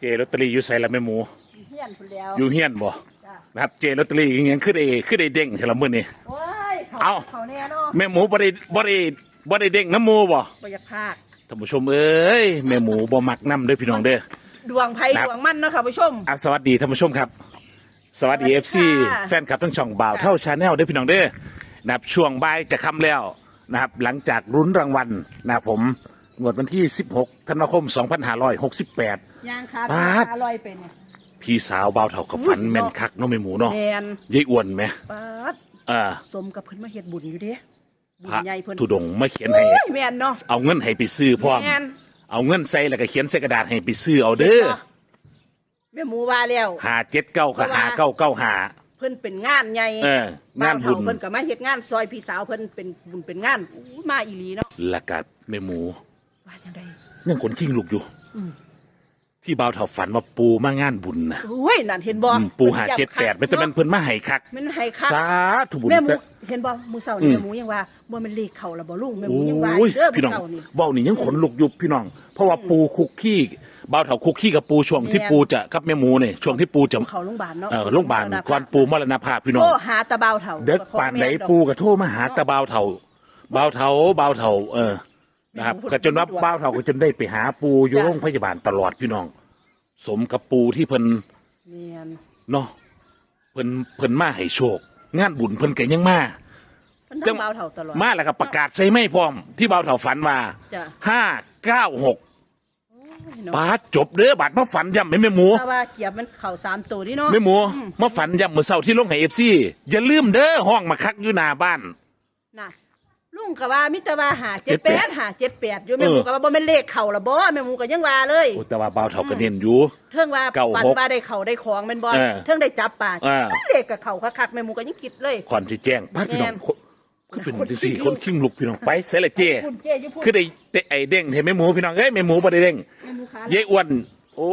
เจลอตเตอรี่อยู่ใส่ละแม่หมู เฮียนพุ่นแล้วอยู่เฮียนบ่จ้ะนะครับเจลอตเตอรี่ยังยังขึ้นได้ขึ้นได้เด้งเท่าละมื้อนี้ โอ้ยเขาเอา เขาแน่เนาะแม่หมูบ่ได้บ่ได้บ่ได้เด้งน้ำหมูบ่บ่อยากพากท่านผู้ชมเอ้ยแม่หมูบ่มักน้ำเด้อพี่น้องเด้อ ดวงไพ่ครับ ดวงมันเนาะค่ะผู้ชม อะสวัสดีท่านผู้ชมครับ สวัสดี สวัเอสฟดีซีค่ะ แฟนคลับทั้งช่องบ่าวเท่าชาแนลเด้อพี่น้องเด้อนะครับช่วงบ่ายจะค่ำแล้วนะครับ หลังจากรุ้นรางวัลนะครับผม งวดวันที่ 16 ธันวาคม 2568ย่างขาปาดอร่อยเป็นเนี่ยพี่สาวบ่าวเท่ากับฝันแม่นคักเนาะแม่หมูเนาะแมนยายอ้วนไหมปาดเออสมกับเพิ่นมาเฮ็ดบุญอยู่เด้บุพญระใหญ่เพิ่นธุดงค์มาเขียนให้ โอ้ยแมนเนาะ เอาเงินให้ไปซื้อพร้อม แม่น เอาเงินใส่แล้วก็เขียนใส่กระดาษให้ไปซื้อเอาเด้อแม่หมูว่าแล้ว หาเจ็ดเก้ากับหาเก้าเก้าหา เพิ่นเป็นงานใหญ่เอองานบุญเฒ่เพิ่นก็มาเฮ็ดงานซอยพี่สาวเพิ่นเป็นบุญเป็นงานอู้มาอีหลีเนาะ และกัแม่หมู ว่าจังไดยังขนขิงลูกอยู่อืมที่บ่าวเท่าฝันว่าปูมางานบุญนะโอ้ยนั่นเห็นบ่อืมปูหาเจ็ดแปดไม่แต่มันเพิ่นมาให้คัก มันให้คัก สาธุบุญแม่หมูแต่ เห็นบ่มือเสาอืนี่ม แม่หมูยังว่าบ่แมันเลขเข้าแล้วบ่ลุงแม่หโอมูยังว่า้ยเด้อพี่น้องมื้อเช้านี่เว้านี่ยังขนลุกอยู่พี่น้อง เพราะว่าปูคุกขี้บ่าวเท่าคุกขี้กับปูช่วงที่แม่น ปูจะกับแม่หมูเนี่ยช่วงที่ปูจะเข้าโรงพยาบาลเนาะเออโรงพยาบาลก่อนปูมรณภาพพี่น้องโทรหาตาเบาเฒ่าเด็กป่านไหนปูก็โทรมาหาตาบ่าวเท่าบ่าวเท่าบ่าวเท่าเออ นะครับก็จนว่าบ่าวเท่าก็จนได้ไปหาปูอยู่โรงพยาบาลตลอดพี่น้อง สมกับปูที่เพิ่นแม่นเนาะเพิ่นเพิ่นมาให้โชค งานบุญเพิ่นก็ยังมา เพิ่นทำเบาเฒ่าตลอด มาแล้วก็ประกาศใส่ไม่พร้อม ที่เบาเถาฝันมาจ้ะ ห้าเก้าหกเนาะบาทจบเด้อบาทมาฝันย้ำให้แม่หมูถ้าว่าเกียบมันเข้าสามตัวนี่เนาะแม่หมูมาฝันย้ำเมื่อเช้าที่ลงให้เอฟซีอย่าลืมเด้อห้องมาคักอยู่หน้าบ้าน น่ะ ลุงก็ว่ามิตรว่าหา78 78หา78อยู่แม่หมูเออก็ว่าบ่แม่นเลขเข้าละบ่แม่หมูก็ยังว่าเลยโอ้แต่ว่าเบาเถาก็เน้นอยู่เทิงว่าเก้าหกฝันว่าได้เข้าได้ของแม่นบ่เออเทิงได้จับปลาเออเลขก็เข้าคักๆแม่หมูก็ยังคิดเลยก่อนสิแจ้งพาดพี่น้องแม่นคือเป็นคนจังซี่ขี้คนขิงลุกพี่น้องไปเสร็จและเจ้คุณเจ้อยู่พูดคือได้ได้ไอเด้งเห็นแม่หมูพี่น้องเอ้ยแม่หมูบ่ได้เด้งแม่หมูขายายอ้วนโอ้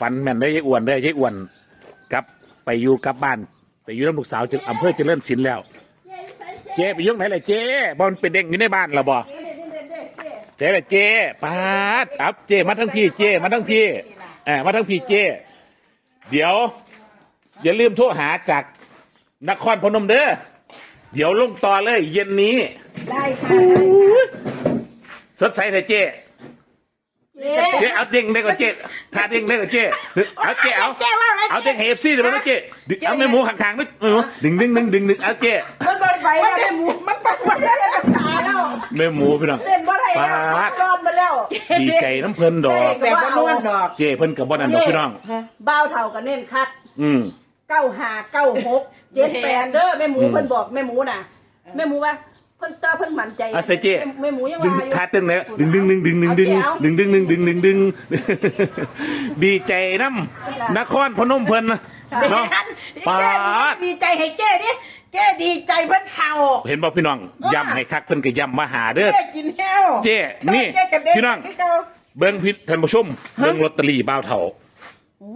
ฝันแม่นได้ยายอ้วนได้อยายอ้วนกลับไปอยู่กลับบ้าน ไปอยู่น้ำลูกสาวจึงอำเภอเจริญศิลป์แล้ว เจ๊ไปยุ่งไหนล่ะเจ๊บอลเป็นเด้งอยู่ในบ้านละบ่เจ๊ละเจ๊ปาดอับเจ๊มาทั้งพี่เจ๊มาทั้งพี่เออมาทั้งพี่เจ๊เดี๋ยว อย่าลืมโทรหาจากนครพนมเด้อเดี๋ยวลงต่อเลย เย็นนี้ ได้ค่ะสดใสเลยเจ๊ เจ๊เจ๊เอาเด้งได้ก็เจ๊ถ้าเด้งได้ก็เจ๊เอาเจ๊เอาเจ๊ว่าอะไรเอาเด้งเอฟซีเดี๋ยวมาเจ๊ดึงเอาแม่หมูข้างๆนึกแม่หมูดึงดึงดึงดึงดึงเอาเจ๊มันบ่ไปมันได้หมูมันไปมันได้น้ำตาแล้วแม่หมูพี่น้องเล่นบ่ได้แล้วปาดร้อนมาแล้วดีใจน้ำเพลินดอกแบบบ่นวลดอกเจ้เพิ่นกับบ่นั่นดอกพี่น้องบ้าวเท่ากันเน้นคักอืมเก้าห้าเก้าหกเจ็ดแปดเด้อแม่หมูเพิ่นบอกแม่หมูน่ะแม่หมูว่าเพิ่นตาเพิ่นมั่นใจอะใส่เจ้แม่หมูยังดึงว่าอยู่ขาตึงเลยดึงดึงดึงดึงดึงดึงดึงดึงดึงดึงดึงดึงดีใจน้ำนครพนมเพิ่นนะเนาะปาดดีใจให้เจ้ดิเจ้ดีใจเพิ่นเข่าเห็นบ่พี่น้องย้ำให้คักเพิ่นก็ย้ำมาหาเด้อเจ้กินแห้วเจ้นี่เจ้กระเด็นพี่น้องให้เจ้าเบิ่งพิษท่านผู้ชมเบิ่งลอตเตอรี่บ้าวเฒ่า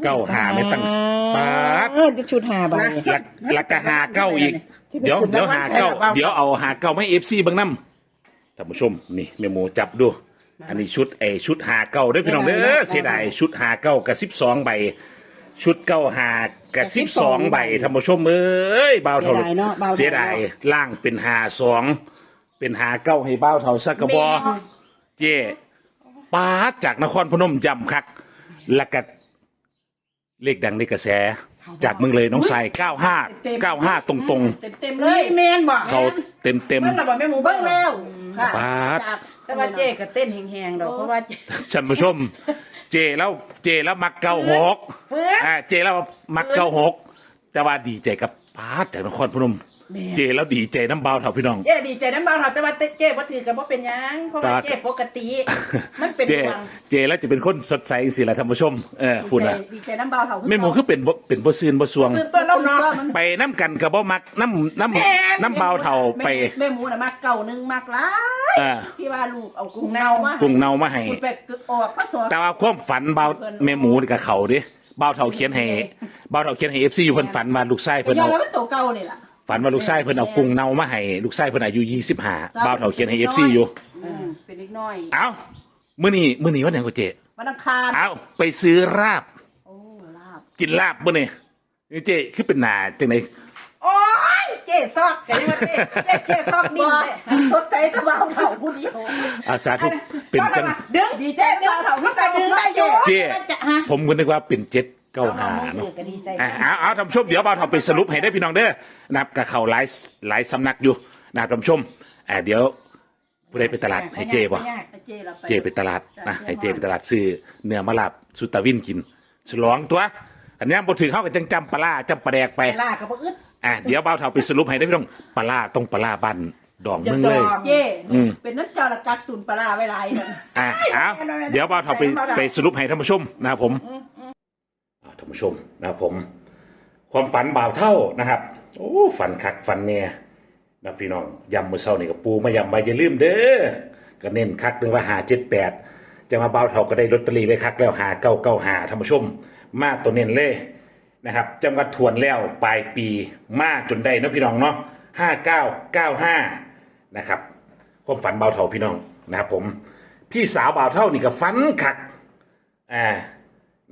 เก้าหาไม่ตั้งปาดเออชุดหาใบหลักหลักกะหาเก้าอีก เดี๋ยวเดี๋ยวหาเก้าเดี๋ยวเอาหาเก้าไม่เอฟซีบางน้ำท่านผู้ชมนี่แม่หมูจับดู อันนี้ชุดไอชุดหาเก้าเด้วยพี่น้องเด้อเสียดายชุดหาเก้ากับสิบสองใบ ชุดเก้าหากับสิบสองใบท่านผู้ชมเอ้ยเบาเท่าเสียดายล่างเป็นหาสองเป็นหาเก้าให้เบาเท่าสักกระบอเจ้ป้าดจากนครพนมยำคักแล้วก็ เลขดังในกระแส จากเมืองเลยน้องใส่เก้าห้าเก้าห้าตรงตรงๆเต็มเต็มๆเลยแมนบอกเขาเต็มเต็ม เบิ่งแล้วบอกแม่หมูเบิ่งแล้วค่ะปาด จากแต่ว่าเจ๊ก็เต้นแหงๆดอกเพราะว่าท่านผู้ชม เจแล้วเจแล้วมักเก้าหกเฟื้นอ่าเจแล้วมักเก้าหกแต่ว่าดีใจกับปาดจากนครพนม แม่ เจแล้วดีใจน้ำเบาเท่าพี่น้อง เจ๊ดีใจน้ำบางเราแต่ว่าเจ๊บ่ถือกับบ่เป็นหยังเพราะว่าปาดเจ๊ปกติ มันเป็นเจดวงเจแล้วจะเป็นคนสดใสสิแหละท่านผู้ชมเออพูดนะดีใจน้ำบางเราแม่หมูคือเป็นบ่เป็นบ่ซืนบ่สวงคือตัวเราเนาะไปน้ำกันกับบ่มักน้ำน้ำน้ำเบาเท่าไปแม่หมูน่ะมักเก่าหนึงมักหลายอ่า ที่ว่าลูกเอากุ้งเน่ามากุ้งเนามาให้ คุณไปออกพระสวแต่ว่าความฝันเบาแม่หมูนี่กับเขาดิเบาเท่าเขียนให้เบาเท่าเขียนให้เอฟซีอยู่เพิ่นฝันมาลูกชายเพิ่เพิ่นนเอาเอาแล้วมันโตเก่านี่ล่ะ ฝันว่าลูกชายเพิ่นเอากุ้งเน่ามาให้ลูกชายเพิ่นอายุยี่สิบห้าบ่าวเฒ่าเขียนให้เอฟซีอยู่ อืมเป็นเล็กน้อย เอ้ามื้อนี้มื้อนี้วันไหนก็เจวันอังคาร เอ้าไปซื้อราบกินลาบบ่เนี่ยนี่เจ๊คือเป็นหนาจังไหนโอ้ย เจ๊ซอกกันยังว่าเจ๊เจ๊เจ๊ซอกนี่สดใสตะเบาเถ่าผู้เดียวอาสาธุเป็นจังดึงดีเจ๊ดึงเถ่าพี่ก็ดึงได้อยู่เจ๊จะฮะ ผมก็นึกว่าเป็นเจ็ด เก้าหาเนาะ ก็ดีใจอะเอาเอาท่านผู้ชมเดี๋ยวเบาเถาไปสรุปให้ได้พี่น้องเด้อนะครับกับเขาหลายหลายสำนักอยู่นะครับท่านผู้ชมอ่าเดี๋ยวผู้ใดไปตลาดให้เจ๊บ่เจ๊เราไปเจไปตลาดนะให้เจไปตลาดซื้อเนื้อมะลาบสุตาวินกินฉลองตัวอันนี้บ่ถือเข้ากับจังจำปลาร้าจำปลาแดกไปไปล่ากับบ่อึดอะเดี๋ยวเบาเท่าไปสรุปให้ได้พี่น้องปลาร้าต้องปลาร้าบ้านดองเมืองเลย เจ๊อืม เป็นน้ำเจ้าละกักตุนปลาร้าไว้หลายนั่น อะเอาเดี๋ยวเบาเท่าไปไปสรุปให้ท่านผู้ชมนะครับผมอ่าท่านผู้ชมนะครับผม ความฝันบ่าวเท่านะครับ โอ้ฝันคักฝันเนี่ยนะพี่น้องยำมือเศร้านี่กับปูมายำใบอย่าลืมเด้อก็เน้นคักหนึ่งว่าหาเจ็ดแปดจะมาบ่าวเท่าก็ได้ลอตเตอรี่ไว้คักแล้วหาเก้าเก้าหาท่านผู้ชม มาตัวเน้นเลยนะครับจังหวัดทวนแล้วปลายปีมาจนได้นะพี่น้องเนาะห้าเก้าเก้าห้านะครับความฝันบ่าวเท่าพี่น้องนะครับผม พี่สาวบ่าวเท่านี่ก็ฝันคักอ่า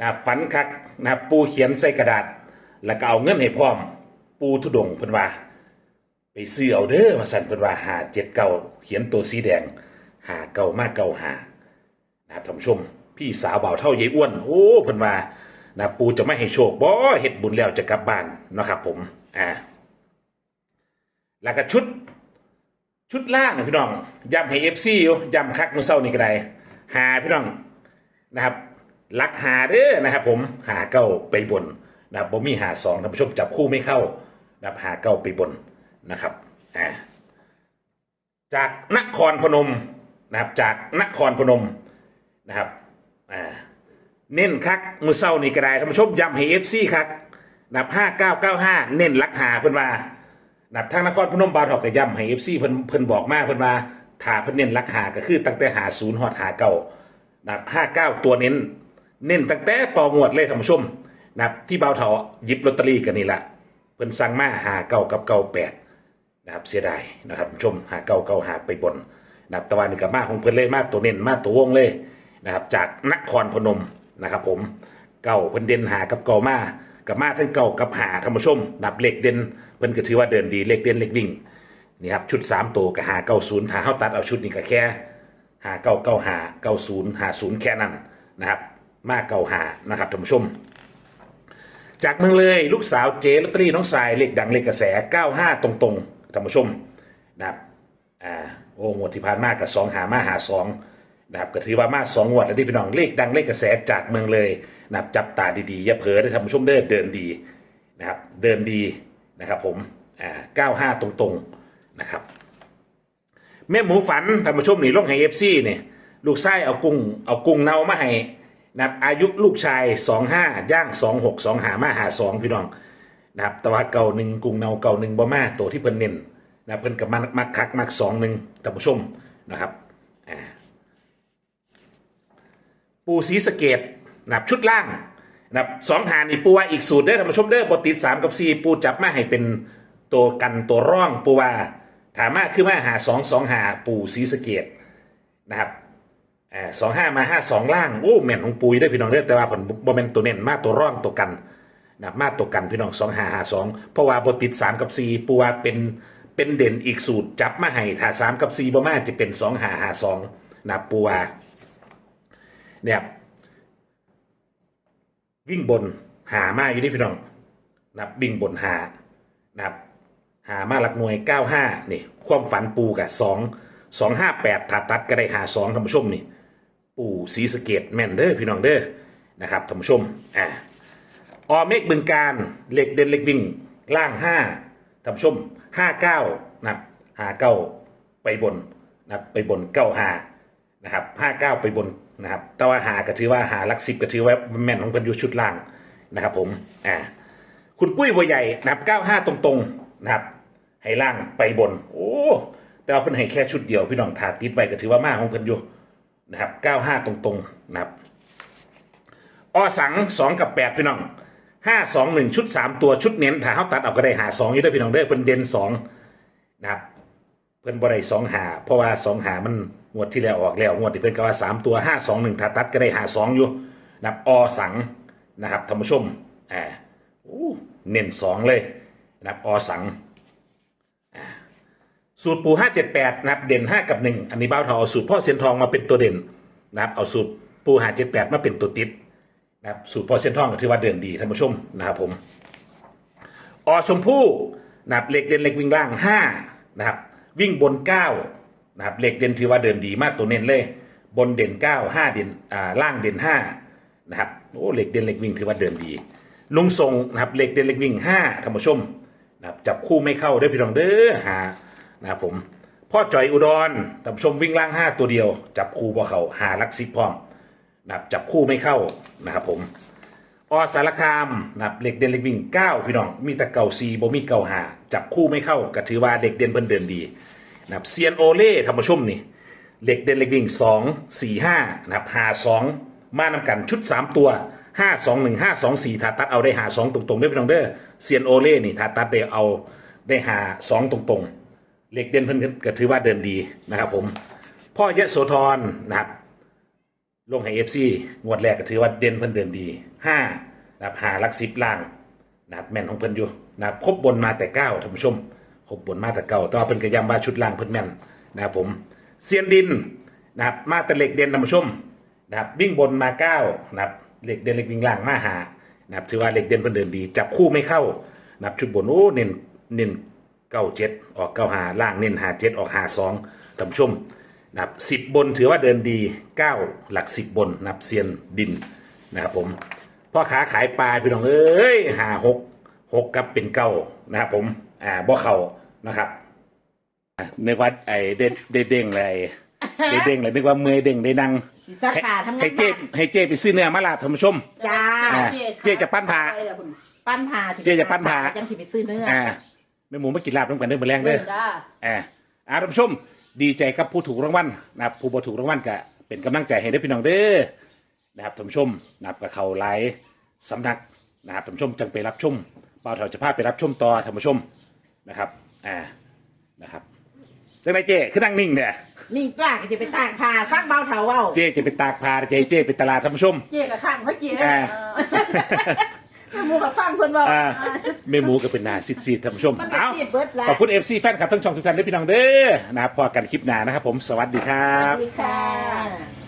นะฝันคักนะปูเขียนใส่กระดาษ แล้วก็เอาเงินให้พร้อม ปูทุดงเพิ่นว่า ไปซื้อเอาเด้อมาสั่นเพิ่นว่าหาเจ็ดเก้าเขียนตัวสีแดงหาเก้ามากเก้าหานะครับท่านผู้ชม พี่สาวบ่าวเท่ายายอ้วน โอ้เพิ่นว่านะปูจะไม่ให้โชคบ่เฮ็ดบุญแล้วจะกลับบ้านนะครับผมอ่าแล้วก็ชุดชุดล่างนะพี่น้องย้ำให้เอฟซีอยู่ย้ำคักมือเช้านี่ก็ได้หาพี่น้องนะครับ ลักหาเด้อนะครับ ผมหาเก้าไปบนนะครับผมมีหาสองท่านผู้ชมจับคู่ไม่เข้านะครับหาเก้าไปบนนะครับอ่าจากนครพนมนะครับจากนครพนมนะครับอ่าเน้นคักมือเศร้านี่ก็ได้ท่านผู้ชมย้ำให้เอฟซีคักนับห้าเก้าเก้าห้าเน้นลักหาเพิ่นว่านับทางนครพนมบาวถอกก็ย้ำให้เอฟซีเพิ่นเพิ่นบอกมาเพิ่นว่าถ้าเพิ่นเน้นลักหาก็คือตั้งแต่หาศูนย์ฮอดหาเก้านับห้าเก้าตัวเน้น เน้นตั้งแต่ต่องวดเลยท่านผู้ชมนะครับที่เบาเถาหยิบลอตเตอรี่กันนี่ละเพิ่นสั่งมาหาเก้ากับเก้าแปดนะครับเสียดายนะครับชมหาเก้าเก้าหาไปบนนะครับตะวันนี้กับมาของเพิ่นเลยมาตัวเน้นมาตัววงเลยนะครับจากนครพนมนะครับ ผมเก้าเพิ่นเด่นหากับเก้ามากับมาทั้งเก้ากับหาท่านผู้ชมนับเลขเด่นเพิ่นก็ถือว่าเดินดีเลขเด่นเลขวิ่งนี่ครับชุดสามตัวกับหาเก้าศูนย์หาเฮาตัดเอาชุดนี้ก็แค่หาเก้าเก้าหาเก้าศูนย์หาศูนย์แค่นั้นนะครับ มาเก้าหานะครับท่านผู้ชม จากเมืองเลยลูกสาวเจลอตเตอรี่น้องสายเลขดังเลขกระแส 95 ตรงๆท่านผู้ชมนะครับอ่าโอ้หมดที่ผ่านมากกับสองหามาหาสองนะครับก็ถือว่ามาสองงวดแล้วที่พี่น้องเลขดังเลขกระแสจากเมืองเลยนะครับจับตาดีๆอย่าเผลอได้ท่านผู้ชมเดินเดินดีนะครับเดินดีนะครับผมอ่า95 ตรงๆนะครับแม่หมูฝันท่านผู้ชมนี่ลงให้เอฟซีเนี่ยลูกชายเอากุ้งเอากุ้งเน่ามาให้ นะครับอายุลูกชายสองห้าย่างสองหกสองหามาหาสองพี่น้องนะครับแต่ว่าเก่าหนึ่งกุงเนาเก่าหนึ่งบ่มาตัวที่เพิ่นเน้นนะครับเพิ่นกับมักมักคักมักสองหนึ่งท่านผู้ชมนะครับอ่าปูสีสเกตนับชุดล่างนะครับสองหานี่ปูว่าอีกสูตรเด้อท่านผู้ชมเด้อบทติดสามกับสี่ปูจับมาให้เป็นตัวกันตัวร่องปูว่าถามมาคือมาหาสองสองหาปู่ศรีสเกดนะครับ อ่าสองห้ามาห้าสองล่างโอ้แม่นของปุยได้พี่น้องเด้อแต่ว่าผลบ่แม่นตัวเน้นมาตัวร่องตัวกันนะมาตัวกันพี่น้องสองห้าห้าสองเพราะว่าบทติดสามกับสี่ปูว่าเป็นเป็นเด่นอีกสูตรจับมาให้ถ้าสามกับสี่บ่มาจะเป็นสองห้าห้าสองนะครับปูว่าเนี่ยวิ่งบนหามาอยู่ที่พี่น้องนะบวิ่งบนหานะครับหามาหลักหน่วย 95 นี่ ความฝันปูกับ2 258ถ้าตัดก็ได้หา2ท่านผู้ชมนี่ ปูสีสะเกตแม่นเด้อพี่น้องเด้อนะครับท่านผู้ชมอ่าออเมกบึงการเหล็กเด่นเล็กวิ่งล่าง5ท่านผู้ชม59นะครับ59ไปบนนะครับไปบน95นะครับ59ไปบนนะครับแต่ว่าหาก็ถือว่าหาลักสิบก็ถือว่าแม่นของเพิ่นอยู่ชุดล่างนะครับผมอ่าคุณปุ้ยบัวใหญ่นะครับ95ตรงๆนะครับให้ล่างไปบน โอ้แต่ว่าเพิ่นให้แค่ชุดเดียวพี่น้องถาติดไว้ก็ถือว่ามากของเพิ่นอยู่ นะครับ95ตรงๆนะครับอสัง2กับ8พี่น้อง5 2 1ชุด3ตัวชุดเน้นถ้าเขาตัดเอาก็ได้หา2อยู่ได้พี่น้องเด้อเพิ่นเด่น2นะครับเพิ่นบ่ได้2หาเพราะว่า2หามันงวดที่แล้วออกแล้วงวดที่เพิ่นก็ว่า3ตัว5 2 1ถ้าตัดก็ได้หา2อยู่นะครับอสังนะครับท่านผู้ชมอ่าโอ้เน้นสองเลยนะครับอสัง สูตรปูห้าเจ็ดแปดนะครับเด่นห้ากับหนึ่งอันนี้บ้าวเทาเอาสูตรพ่อเซียนทองมาเป็นตัวเด่นนะครับเอาสูตรปูห้าเจ็ดแปดมาเป็นตัวติดนะครับสูตรพ่อเซียนทองก็ถือว่าเด่นดีท่านผู้ชมนะครับผมอชมพู่นะครับเหล็กเด่นเล็กวิ่งล่างห้านะครับวิ่งบนเก้านะครับเหล็กเด่นถือว่าเดินดีมากตัวเน้นเลย บนเด่นเก้าห้าเด่นอ่าล่างเด่นห้านะครับโอ้เหล็กเด่นเล็กวิ่งถือว่าเดินดี ลุงทรงนะครับเหล็กเด่นเล็กวิ่งห้าท่านผู้ชมนะครับจับคู่ไม่เข้าเด้อพี่รองเด้อหา นะครับผมพ่อจ่อยอุดรท่านชมวิ่งล่างห้าตัวเดียว จับคู่บ่เขาหาลักซิปพร้อมนะครับจับคู่ไม่เข้านะครับผมอสารคามนะครับเหล็กเด่นเหล็กวิ่งเก้าพี่น้องมีแต่เก่าซีบ่มีเก่าหาจับคู่ไม่เข้าก็ถือว่าเหล็กเด่นเพิ่นเดินดีนะครับเซียนโอเล่ธรรมชมนี่เหล็กเด่นเหล็กวิ่งสองสี่ห้านะครับหาสองมานำกันชุดสามตัวห้าสองหนึ่งห้าสองสี่ถ้าตัดเอาได้หาสองตรงๆได้พี่น้องเด้อเซียนโอเล่นี่ถ้าตัดได้เอาได้หาสองตรงๆ เหล็กเด่นเพิ่นก็ถือว่าเดินดีนะครับ ผม พ่อยะโสธรนะครับ ลงให้เอฟซีงวดแรกก็ถือว่าเด่นเพิ่นเดินดีห้านะครับหาลักสิบล่างนะครับแม่นของเพิ่นอยู่นะครับครบบนมาแต่เก้าท่านผู้ชมครบบนมาแต่เก้าแต่ว่าเพิ่นก็ย้ำว่าชุดล่างเพิ่นแม่นนะครับผมเซียนดินนะครับมาแต่เหล็กเด่นท่านผู้ชมนะครับวิ่งบนมาเก้านะครับเหล็กเด่นเหล็กวิ่งล่างมาหานะครับถือว่าเหล็กเด่นเพิ่นเดินดี จับคู่ไม่เข้านะครับชุดบนโอ้เน้นเน้น เก้าเจ็ดออกเก้าหาล่างเน้นหาเจ็ดออกหาสองท่านผู้ชมนะครับสิบบนถือว่าเดินดีเก้าหลักสิบบนนับเซียนดินนะครับผมพ่อค้าขายปลาพี่น้องเอ้ยหาหกหกกับเป็นเก้านะครับผมอ่าบ่เข่านะครับอะนึกว่าไอ้เด้ได้เด้งเลยได้เด้งเลยนึกว่าเมื่อยเด้งได้นั่งสาขาทำงานให้เจ๊ให้เจ๊ไปซื้อเนื้อมาลาบท่านผู้ชมจ้าอ่าเจ๊จะปั้นผ่าปั้นผ่าสิเจ๊จะปั้นผ่าจังสิไปซื้อเนื้อออ่าแม่หมูมากินลาบต้องกันเด้อมาแรงเด้เด้ออจ้าอ่าอาท่านผู้ชม ดีใจกับผู้ถูกรางวัลนะครับผู้บ่ถูกรางวัลก็เป็นกำลังใจให้ได้อพี่น้องเด้อนะครับท่านผู้ชมนะครับกับเขาไลฟ์สำนักนะครับท่านผู้ชมจังไปรับชมเปาเถาจะพาไปรับชมต่อท่านผู้ชมนะครับอ่านะครับเรื่องไรเจ๊คือนั่งนิ่งเนี่ยนิ่งกล้าก็จะไปตากผ่าฟักเบาเถาเว้าเจ๊จะไปตากผ้าเจ๊เจ๊ไปตลาดท่านผู้ชมเจ๊กับข้างพระเจ๊อ่าแม่ หมูกับฟังเพิ่นว่า อ่าแม่หมูก็เป็นหนาซิดๆท่านผู้ชมมันจะเอ้าซีดเบิดแล้วขอบคุณเอฟซีแฟนคลับทั้งช่องทุกท่านด้วยพี่น้องเด้อนะครับพอกันคลิปหน้านะครับผมสวัสดีครัสวับ สดีค่ะ